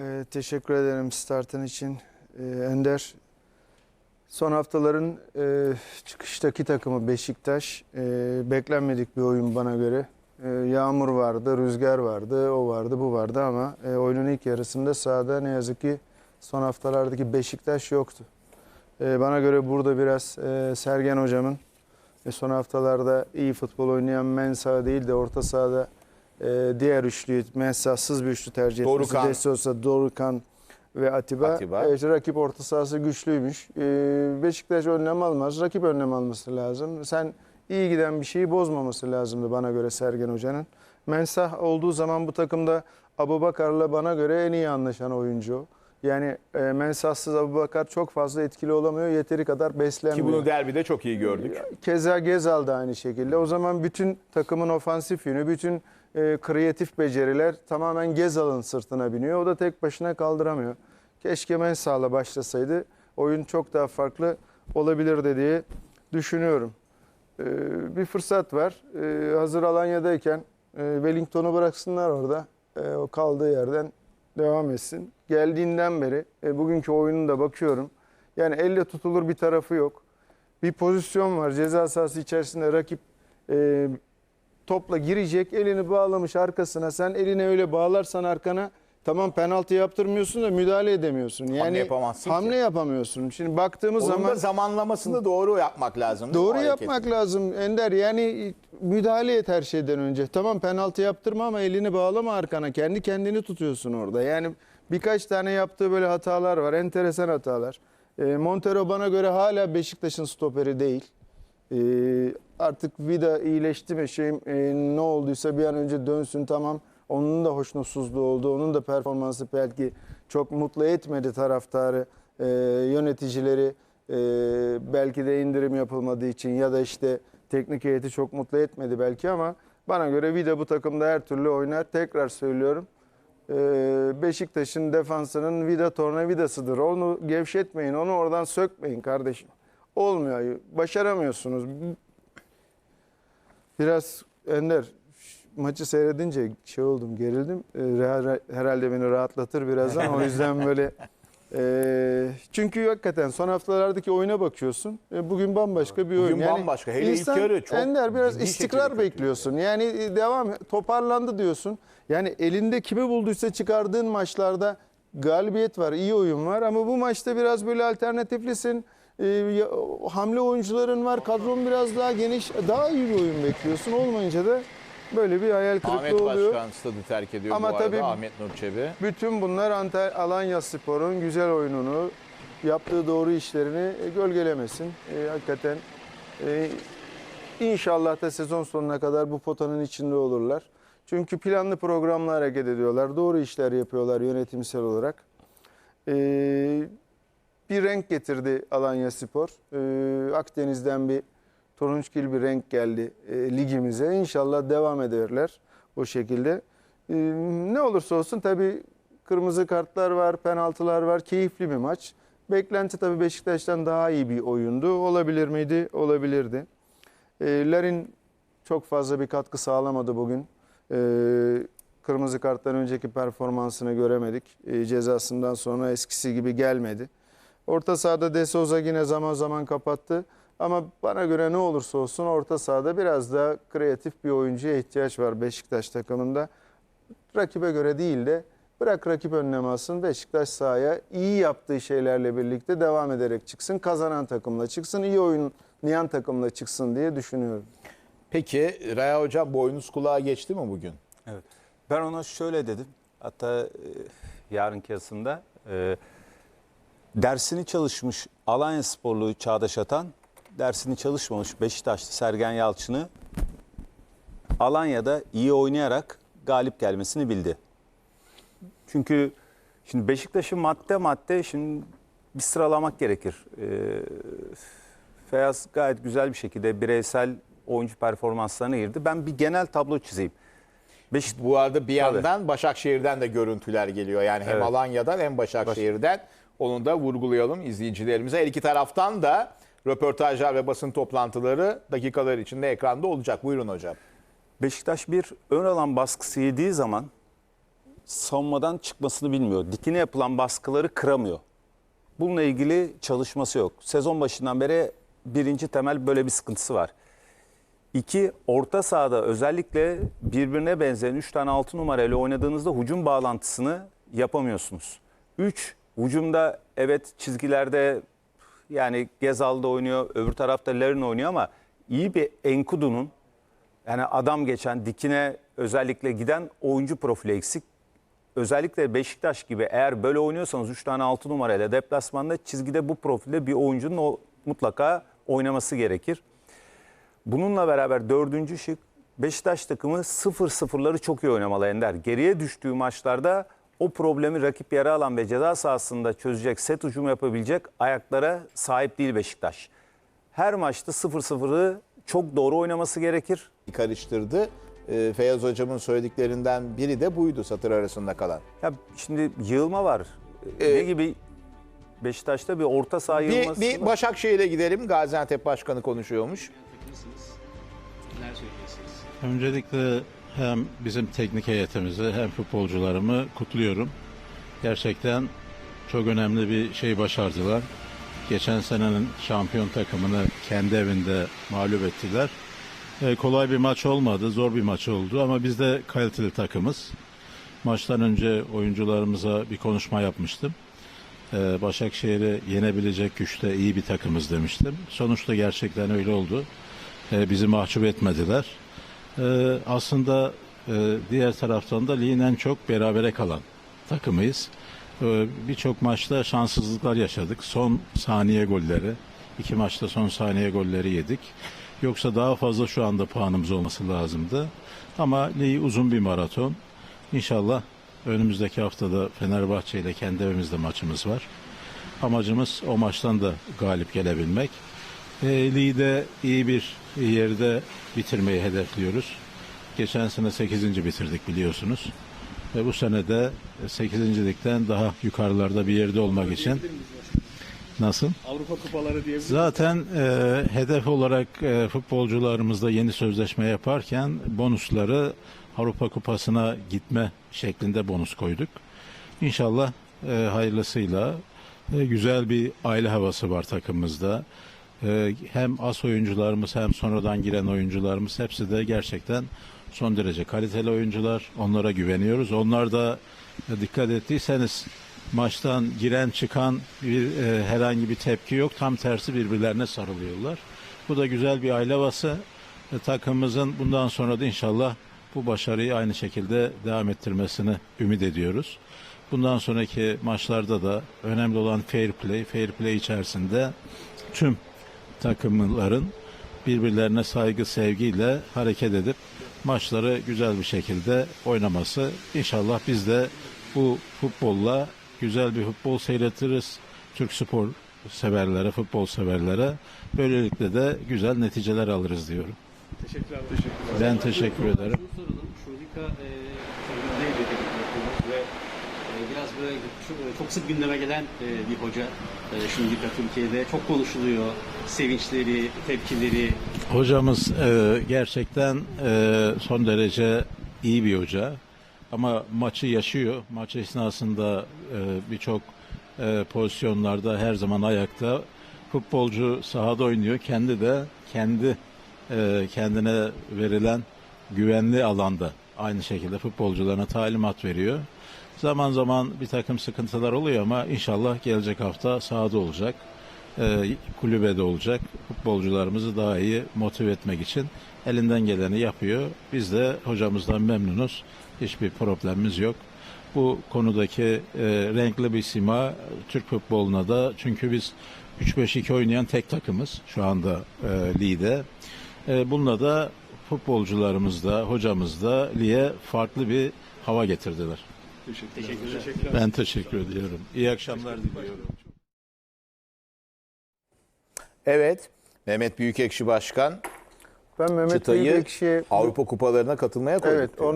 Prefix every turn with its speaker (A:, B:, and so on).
A: Ee, teşekkür ederim startın için. Ee, Ender, son haftaların e, çıkıştaki takımı Beşiktaş. e, beklenmedik bir oyun bana göre. E, yağmur vardı, rüzgar vardı, o vardı, bu vardı ama e, oyunun ilk yarısında sahada ne yazık ki son haftalardaki Beşiktaş yoktu. E, bana göre burada biraz e, Sergen hocamın e, son haftalarda iyi futbol oynayan Mensah değil de orta sahada e, diğer üçlüyü Mensahsız bir üçlü tercih etmesi.
B: Dorukhan.
A: De Souza, Dorukhan ve Atiba.
B: Atiba.
A: E, işte rakip orta sahası güçlüymüş. E, Beşiktaş önlem almaz. Rakip önlem alması lazım. Sen iyi giden bir şeyi bozmaması lazımdı bana göre Sergen Hoca'nın. Mensah olduğu zaman bu takımda Abubakar'la bana göre en iyi anlaşan oyuncu. Yani e, Mensahsız Abubakar çok fazla etkili olamıyor. Yeteri kadar
B: Ki
A: beslenmiyor.
B: bunu derbide çok iyi gördük.
A: Keza Gezal da aynı şekilde. O zaman bütün takımın ofansif yönü, bütün e, kreatif beceriler tamamen Gezal'ın sırtına biniyor. O da tek başına kaldıramıyor. Keşke Mensah'la başlasaydı oyun çok daha farklı olabilirdi diye düşünüyorum. E, bir fırsat var. E, hazır Alanya'dayken e, Wellington'u bıraksınlar orada. E, o kaldığı yerden devam etsin. Geldiğinden beri e, bugünkü oyununa da bakıyorum. Yani elle tutulur bir tarafı yok bir pozisyon var ceza sahası içerisinde rakip e, topla girecek elini bağlamış arkasına sen elini öyle bağlarsan arkana tamam penaltı yaptırmıyorsun da müdahale edemiyorsun. Yani
B: yapamazsın
A: hamle
B: ki.
A: yapamıyorsun. Şimdi baktığımız
B: Onun
A: zaman
B: da zamanlamasını doğru yapmak lazım.
A: Doğru yapmak lazım Ender. Yani müdahale et her şeyden önce. Tamam penaltı yaptırma ama elini bağlama arkana. Kendi kendini tutuyorsun orada. Yani birkaç tane yaptığı böyle hatalar var. Enteresan hatalar. E, Montero bana göre hala Beşiktaş'ın stoperi değil. E, artık Vida iyileşti mi şeyim e, ne olduysa bir an önce dönsün tamam. Onun da hoşnutsuzluğu oldu. Onun da performansı belki çok mutlu etmedi taraftarı, e, yöneticileri. e, belki de indirim yapılmadığı için ya da işte teknik heyeti çok mutlu etmedi belki ama bana göre Vida bu takımda her türlü oynar. Tekrar söylüyorum. E, Beşiktaş'ın defansının Vida tornavidasıdır. Onu gevşetmeyin, onu oradan sökmeyin kardeşim. Olmuyor, başaramıyorsunuz. Biraz Ender maçı seyredince şey oldum gerildim. Ee, herhalde beni rahatlatır birazdan. O yüzden böyle e, çünkü hakikaten son haftalardaki oyuna bakıyorsun. E, bugün bambaşka bir oyun.
B: Bugün bambaşka. Hele ilk
A: insan,
B: yarı çok
A: Ender biraz istikrar bekliyorsun. Yani e, devam toparlandı diyorsun. Yani elinde kimi bulduysa çıkardığın maçlarda galibiyet var, iyi oyun var ama bu maçta biraz böyle alternatiflisin. E, hamle oyuncuların var, kadron biraz daha geniş, daha iyi bir oyun bekliyorsun. Olmayınca da böyle bir hayal kırıklığı
B: Ahmet
A: oluyor.
B: Başkan stadı terk ediyor
A: Ama
B: bu arada.
A: tabii-
B: Ahmet Nur Çebi.
A: Bütün bunlar Antal Alanya Spor'un güzel oyununu, yaptığı doğru işlerini e, gölgelemesin. E, hakikaten e, inşallah da sezon sonuna kadar bu potanın içinde olurlar. Çünkü planlı programla hareket ediyorlar. Doğru işler yapıyorlar yönetimsel olarak. E, bir renk getirdi Alanya Spor. E, Akdeniz'den bir turunçgil bir renk geldi e, ligimize. İnşallah devam ederler o şekilde. E, ne olursa olsun tabii kırmızı kartlar var, penaltılar var. Keyifli bir maç. Beklenti tabii Beşiktaş'tan daha iyi bir oyundu. Olabilir miydi? Olabilirdi. E, Larin çok fazla bir katkı sağlamadı bugün. E, kırmızı karttan önceki performansını göremedik. E, cezasından sonra eskisi gibi gelmedi. Orta sahada De Souza yine zaman zaman kapattı. Ama bana göre ne olursa olsun orta sahada biraz daha kreatif bir oyuncuya ihtiyaç var Beşiktaş takımında. Rakibe göre değil de bırak rakip önlem alsın. Beşiktaş sahaya iyi yaptığı şeylerle birlikte devam ederek çıksın. Kazanan takımla çıksın. iyi oynayan takımla çıksın diye düşünüyorum.
B: Peki Raya Hocam boynuz kulağa geçti mi bugün?
C: Evet. Ben ona şöyle dedim. Hatta e, yarınki yazısında e, dersini çalışmış Alanya Sporlu Çağdaş Atan, dersini çalışmamış Beşiktaşlı Sergen Yalçın'ı Alanya'da iyi oynayarak galip gelmesini bildi. Çünkü şimdi Beşiktaş'ı madde madde şimdi bir sıralamak gerekir. E, Feyyaz gayet güzel bir şekilde bireysel oyuncu performanslarına girdi. Ben bir genel tablo çizeyim. Beşiktaş
B: Bu arada bir
C: Tabii.
B: yandan Başakşehir'den de görüntüler geliyor. Yani hem
C: Evet.
B: Alanya'dan hem Başakşehir'den. Onu da vurgulayalım izleyicilerimize. Her iki taraftan da röportajlar ve basın toplantıları dakikalar içinde ekranda olacak. Buyurun hocam.
C: Beşiktaş bir ön alan baskısı yediği zaman savunmadan çıkmasını bilmiyor. Dikine yapılan baskıları kıramıyor. Bununla ilgili çalışması yok. Sezon başından beri birinci temel böyle bir sıkıntısı var. İki, orta sahada özellikle birbirine benzeyen 3 tane 6 numarayla oynadığınızda hücum bağlantısını yapamıyorsunuz. 3, hücumda evet çizgilerde yani Gezal'da oynuyor, öbür tarafta Larin oynuyor ama iyi bir Enkudu'nun yani adam geçen dikine özellikle giden oyuncu profili eksik. Özellikle Beşiktaş gibi eğer böyle oynuyorsanız 3 tane 6 numarayla deplasmanda çizgide bu profilde bir oyuncunun o mutlaka oynaması gerekir. Bununla beraber dördüncü şık Beşiktaş takımı 0-0'ları çok iyi oynamalı Ender. Geriye düştüğü maçlarda o problemi rakip yara alan ve ceza sahasında çözecek, set hücum yapabilecek ayaklara sahip değil Beşiktaş. Her maçta 0-0'ı çok doğru oynaması gerekir.
B: karıştırdı. Ee, Feyyaz hocamın söylediklerinden biri de buydu satır arasında kalan.
C: Ya şimdi yığılma var.
B: Ee,
C: ne gibi Beşiktaş'ta bir orta saha
B: Bir,
C: yığılması
B: bir
C: var.
B: Başakşehir'e gidelim. Gaziantep Başkanı konuşuyormuş.
D: Neler söyleyeceksiniz?
E: Öncelikle hem bizim teknik heyetimizi hem futbolcularımı kutluyorum. Gerçekten çok önemli bir şey başardılar. Geçen senenin şampiyon takımını kendi evinde mağlup ettiler. E, kolay bir maç olmadı, zor bir maç oldu ama biz de kaliteli takımız. Maçtan önce oyuncularımıza bir konuşma yapmıştım. E, Başakşehir'i yenebilecek güçte iyi bir takımız demiştim. Sonuçta gerçekten öyle oldu. E, bizi mahcup etmediler. Ee, aslında e, diğer taraftan da ligin en çok berabere kalan takımıyız. Ee, Birçok maçta şanssızlıklar yaşadık. Son saniye golleri, iki maçta son saniye golleri yedik. Yoksa daha fazla şu anda puanımız olması lazımdı. Ama lig uzun bir maraton. İnşallah önümüzdeki haftada Fenerbahçe ile kendi evimizde maçımız var. Amacımız o maçtan da galip gelebilmek. E, de iyi bir yerde bitirmeyi hedefliyoruz. Geçen sene 8. bitirdik biliyorsunuz. Ve bu sene de 8. ligden daha yukarılarda bir yerde olmak için Nasıl?
D: Avrupa kupaları diye
E: Zaten e, hedef olarak e, futbolcularımızla yeni sözleşme yaparken bonusları Avrupa Kupası'na gitme şeklinde bonus koyduk. İnşallah e, hayırlısıyla e, güzel bir aile havası var takımımızda. E, hem as oyuncularımız hem sonradan giren oyuncularımız hepsi de gerçekten son derece kaliteli oyuncular. Onlara güveniyoruz. Onlar da e, dikkat ettiyseniz maçtan giren çıkan bir e, herhangi bir tepki yok. Tam tersi birbirlerine sarılıyorlar. Bu da güzel bir aile havası. E, takımımızın bundan sonra da inşallah bu başarıyı aynı şekilde devam ettirmesini ümit ediyoruz. Bundan sonraki maçlarda da önemli olan fair play, fair play içerisinde tüm takımların birbirlerine saygı, sevgiyle hareket edip maçları güzel bir şekilde oynaması. İnşallah biz de bu futbolla güzel bir futbol seyretiriz. Türk spor severlere, futbol severlere. Böylelikle de güzel neticeler alırız diyorum.
D: Teşekkürler. Teşekkürler.
E: Ben teşekkür ederim.
D: Şunu soralım. Şurika e, tabii devre bir ve e, biraz böyle çok, çok sık gündeme gelen e, bir hoca. E, Şurika Türkiye'de çok konuşuluyor. Sevinçleri, tepkileri.
E: Hocamız e, gerçekten e, son derece iyi bir hoca. Ama maçı yaşıyor. Maç esnasında e, birçok e, pozisyonlarda her zaman ayakta. Futbolcu sahada oynuyor. Kendi de kendi e, kendine verilen güvenli alanda aynı şekilde futbolcularına talimat veriyor. Zaman zaman bir takım sıkıntılar oluyor ama inşallah gelecek hafta sahada olacak. E, kulübede olacak. Futbolcularımızı daha iyi motive etmek için elinden geleni yapıyor. Biz de hocamızdan memnunuz. Hiçbir problemimiz yok. Bu konudaki e, renkli bir sima Türk futboluna da çünkü biz 3-5-2 oynayan tek takımız şu anda e, ligde. E, bununla da futbolcularımız da hocamız da lige farklı bir hava getirdiler.
D: Teşekkürler.
E: Ben teşekkür ediyorum. İyi akşamlar diliyorum.
B: Evet, Mehmet Büyükekşi Başkan
A: Ben Mehmet
B: çıtayı
A: Büyükekşi'ye
B: Avrupa kupalarına katılmaya koyduk.
A: Evet,
B: diyor.